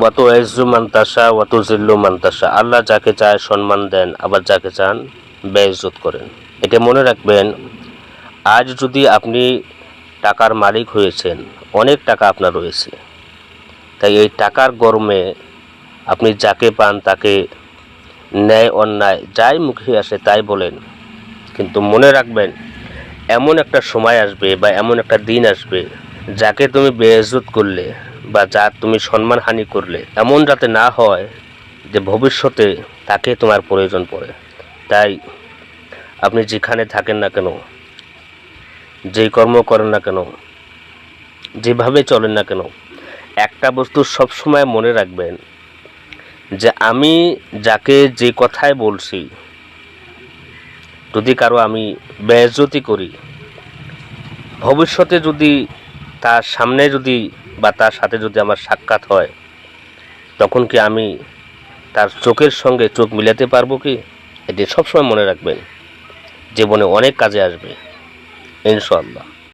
ওয়াত এজু মান্তাসা ওয়াত জিল্লু মান্তাসা আল্লাহ যাকে চায় সম্মান দেন, আবার যাকে চান বেইজ্জত করেন। এটা মনে রাখবেন, আজ যদি আপনি টাকার মালিক হয়েছেন, অনেক টাকা আপনার রয়েছে। তাই এই টাকার গরমে আপনি যাকে পান তাকে ন্যায়, অন্যায়, যাই মুখে আসে তাই বলেন। কিন্তু মনে রাখবেন, এমন একটা সময় আসবে বা এমন একটা দিন আসবে, যাকে তুমি বেইজ্জত করলে বা যার তুমি সম্মানহানি করলে, এমন যাতে না হয় যে ভবিষ্যতে তাকে তোমার প্রয়োজন পড়ে। তাই আপনি যেখানে থাকেন না কেন, যেই কর্ম করেন না কেন, যেভাবে চলেন না কেন, একটা বস্তু সবসময় মনে রাখবেন যে আমি যাকে যে কথায় বলছি, যদি কারও আমি বেজ্জতি করি, ভবিষ্যতে যদি তার সামনে যদি বা তার সাথে যদি আমার সাক্ষাৎ হয়, তখন কি আমি তার চোখের সঙ্গে চোখ মিলাতে পারব কি? এটি সবসময় মনে রাখবেন। জীবনে অনেক কাজে আসবে ইনশাল্লাহ